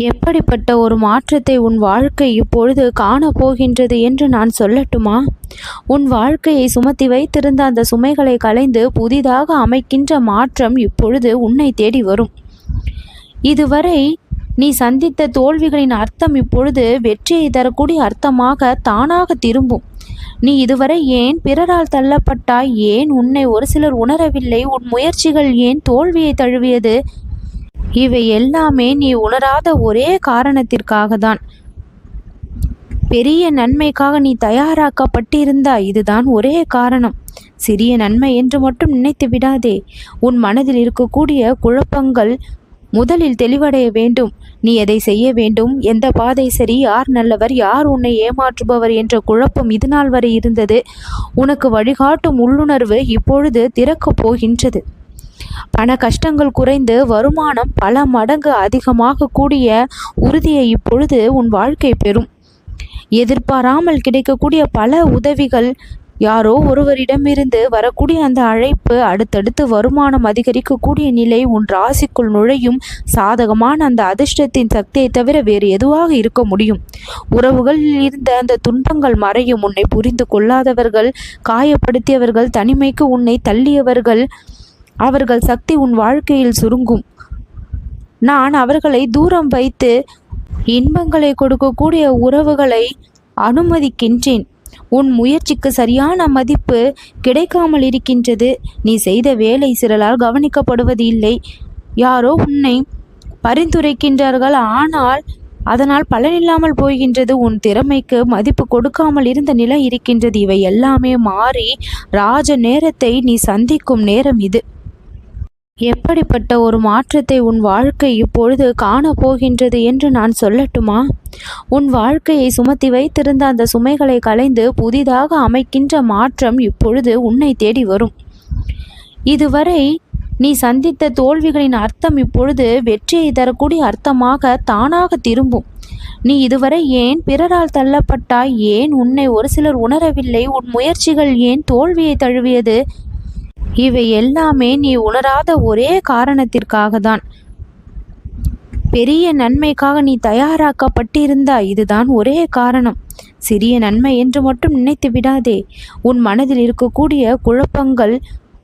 எப்படிப்பட்ட ஒரு மாற்றத்தை உன் வாழ்க்கை இப்பொழுது காணப்போகின்றது என்று நான் சொல்லட்டுமா? உன் வாழ்க்கையை சுமத்தி வைத்திருந்த அந்த சுமைகளை களைந்து புதிதாக அமைக்கின்ற மாற்றம் இப்பொழுது உன்னை தேடி வரும். இதுவரை நீ சந்தித்த தோல்விகளின் அர்த்தம் இப்பொழுது வெற்றியை தரக்கூடிய அர்த்தமாக தானாக திரும்பும். நீ இதுவரை ஏன் பிறரால் தள்ளப்பட்டாய்? ஏன் உன்னை ஒரு சிலர் உணரவில்லை? உன் முயற்சிகள் ஏன் தோல்வியை தழுவியது? இவை எல்லாமே நீ உணராத ஒரே காரணத்திற்காக தான் பெரிய நன்மைக்காக நீ தயாராக்கப்பட்டிருந்தாய் இதுதான் ஒரே காரணம். சிறிய நன்மை என்று மட்டும் நினைத்து விடாதே. உன் மனதில் இருக்கக்கூடிய குழப்பங்கள் முதலில் தெளிவடைய வேண்டும். நீ எதை செய்ய வேண்டும்? எந்த பாதை சரி? யார் நல்லவர்? யார் உன்னை ஏமாற்றுபவர் என்ற குழப்பம் இதுநாள் வரை இருந்தது. உனக்கு வழிகாட்டும் உள்ளுணர்வு இப்பொழுது திறக்கப் போகின்றது. பண கஷ்டங்கள் குறைந்து வருமானம் பல மடங்கு அதிகமாக கூடிய உறுதியை இப்பொழுது உன் வாழ்க்கை பெறும். எதிர்பாராமல் கிடைக்கக்கூடிய பல உதவிகள் யாரோ ஒருவரிடமிருந்து வரக்கூடிய அந்த அழைப்பு அடுத்தடுத்து வருமானம் அதிகரிக்கக்கூடிய நிலை உன் ராசிக்குள் நுழையும். சாதகமான அந்த அதிர்ஷ்டத்தின் சக்தியை தவிர வேறு எதுவாக இருக்க முடியும். உறவுகளில் இருந்த அந்த துன்பங்கள் மறையும். உன்னை புரிந்து கொள்ளாதவர்கள் காயப்படுத்தியவர்கள் தனிமைக்கு உன்னை தள்ளியவர்கள் அவர்கள் சக்தி உன் வாழ்க்கையில் சுருங்கும். நான் அவர்களை தூரம் வைத்து இன்பங்களை கொடுக்கக்கூடிய உறவுகளை அனுமதிக்கின்றேன். உன் முயற்சிக்கு சரியான மதிப்பு கிடைக்காமல் இருக்கின்றது. நீ செய்த வேலை சிறலால் கவனிக்கப்படுவது இல்லை. யாரோ உன்னை பரிந்துரைக்கின்றார்கள். ஆனால் அதனால் பலனில்லாமல் போகின்றது. உன் திறமைக்கு மதிப்பு கொடுக்காமல் இருந்த நிலை இருக்கின்றது. இவை எல்லாமே மாறி ராஜ நேரத்தை நீ சந்திக்கும் நேரம் இது. எப்படிப்பட்ட ஒரு மாற்றத்தை உன் வாழ்க்கை இப்பொழுது காணப்போகின்றது என்று நான் சொல்லட்டுமா? உன் வாழ்க்கையை சுமத்தி வைத்திருந்த அந்த சுமைகளை களைந்து புதிதாக அமைக்கின்ற மாற்றம் இப்பொழுது உன்னை தேடி வரும். இதுவரை நீ சந்தித்த தோல்விகளின் அர்த்தம் இப்பொழுது வெற்றியை தரக்கூடிய அர்த்தமாக தானாக திரும்பும். நீ இதுவரை ஏன் பிறரால் தள்ளப்பட்டாய்? ஏன் உன்னை ஒரு சிலர் உணரவில்லை? உன் முயற்சிகள் ஏன் தோல்வியை தழுவியது? இவை எல்லாமே நீ உணராத ஒரே காரணத்திற்காக தான் பெரிய நன்மைக்காக நீ தயாராக்கப்பட்டிருந்தாய் இதுதான் ஒரே காரணம். சிறிய நன்மை என்று மட்டும் நினைத்து விடாதே. உன் மனதில் இருக்கக்கூடிய குழப்பங்கள்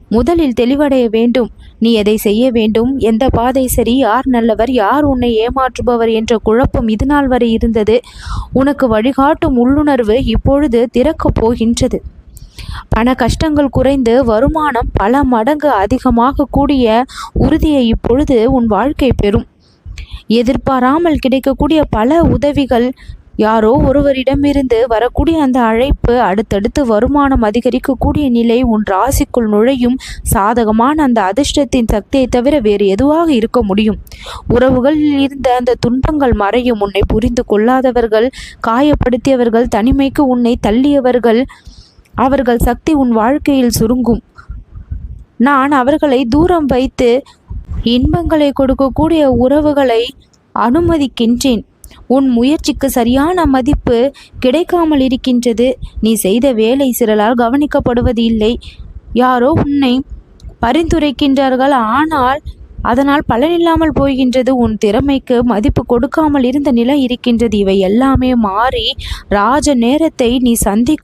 முதலில் தெளிவடைய வேண்டும். நீ எதை செய்ய வேண்டும்? எந்த பாதை சரி? யார் நல்லவர்? யார் உன்னை ஏமாற்றுபவர் என்ற குழப்பம் இது நாள் வரை இருந்தது. உனக்கு வழிகாட்டும் உள்ளுணர்வு இப்பொழுது திறக்கப் போகின்றது. பண கஷ்டங்கள் குறைந்து வருமானம் பல மடங்கு அதிகமாக கூடிய உறுதியை இப்பொழுது உன் வாழ்க்கை பெறும். எதிர்பாராமல் கிடைக்கக்கூடிய பல உதவிகள் யாரோ ஒருவரிடமிருந்து வரக்கூடிய அந்த அழைப்பு அடுத்தடுத்து வருமானம் அதிகரிக்கக்கூடிய நிலை உன் ராசிக்குள் நுழையும் சாதகமான அந்த அதிர்ஷ்டத்தின் சக்தியை தவிர வேறு எதுவாக இருக்க முடியும். உறவுகளில் இருந்த அந்த துன்பங்கள் மறையும். உன்னை புரிந்து கொள்ளாதவர்கள் காயப்படுத்தியவர்கள் தனிமைக்கு உன்னை தள்ளியவர்கள் அவர்கள் சக்தி உன் வாழ்க்கையில் சுருங்கும். நான் அவர்களை தூரம் வைத்து இன்பங்களை கொடுக்கக்கூடிய உறவுகளை அனுமதிக்கின்றேன். உன் முயற்சிக்கு சரியான மதிப்பு கிடைக்காமல் இருக்கின்றது. நீ செய்த வேலை சிறலால் கவனிக்கப்படுவது இல்லை. யாரோ உன்னை பரிந்துரைக்கின்றார்கள். ஆனால் அதனால் பலனில்லாமல் போகின்றது. உன் திறமைக்கு மதிப்பு கொடுக்காமல் இருந்த நிலை இருக்கின்றது. இவை எல்லாமே மாறி ராஜ நேரத்தை நீ சந்திக்கும்